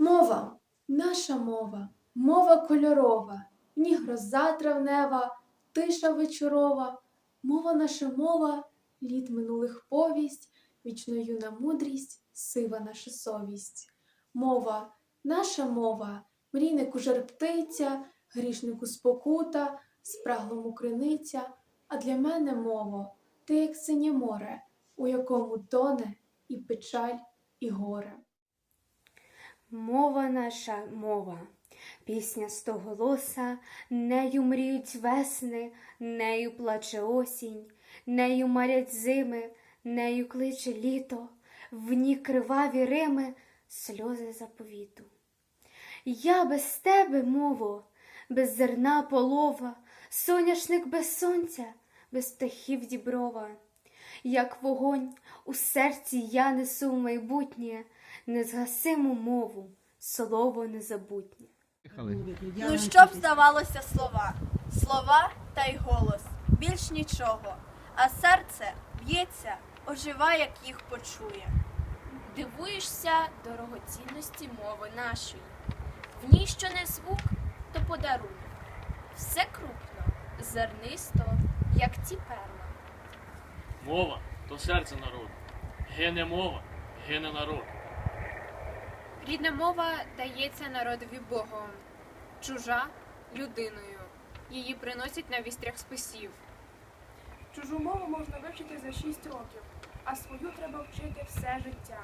мова, наша мова мова кольорова, в ній гроза травнева, тиша вечорова, мова наша мова, літ минулих повість, вічно юна мудрість, сива наша совість. Мова, наша мова, мрійнику жар птиця, грішнику спокута, спраглому криниця, а для мене мова, ти як синє море, у якому тоне і печаль, і горе. Мова наша мова, пісня стоголоса, нею мріють весни, нею плаче осінь, нею марять зими, нею кличе літо, в ній криваві рими, сльози заповіту. Я без тебе, мово, без зерна полова, соняшник без сонця, без птахів діброва. Як вогонь у серці я несу в майбутнє, незгасиму мову, слово незабутнє. Ну що б здавалося слова, слова та й голос, більш нічого, а серце б'ється, ожива, як їх почує. Дивуєшся дорогоцінності мови нашої. В ній що не звук, то подарунок. Все крупно, зернисто, як ті перла. Мова то серце народу. Гине мова, гине народ. Рідна мова дається народові Богом, чужа людиною. Її приносять на вістрях списів. Чужу мову можна вивчити за 6 років, а свою треба вчити все життя.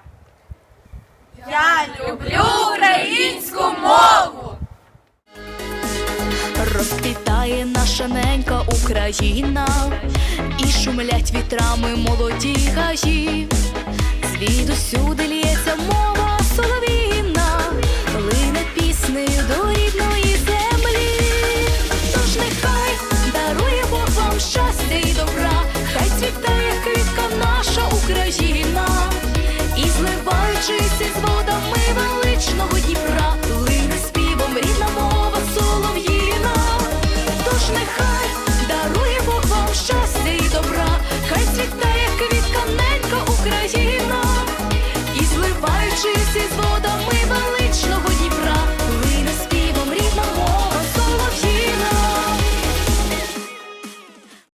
Я люблю наша ненька Україна, і шумлять вітрами молоді гаї, звідусюди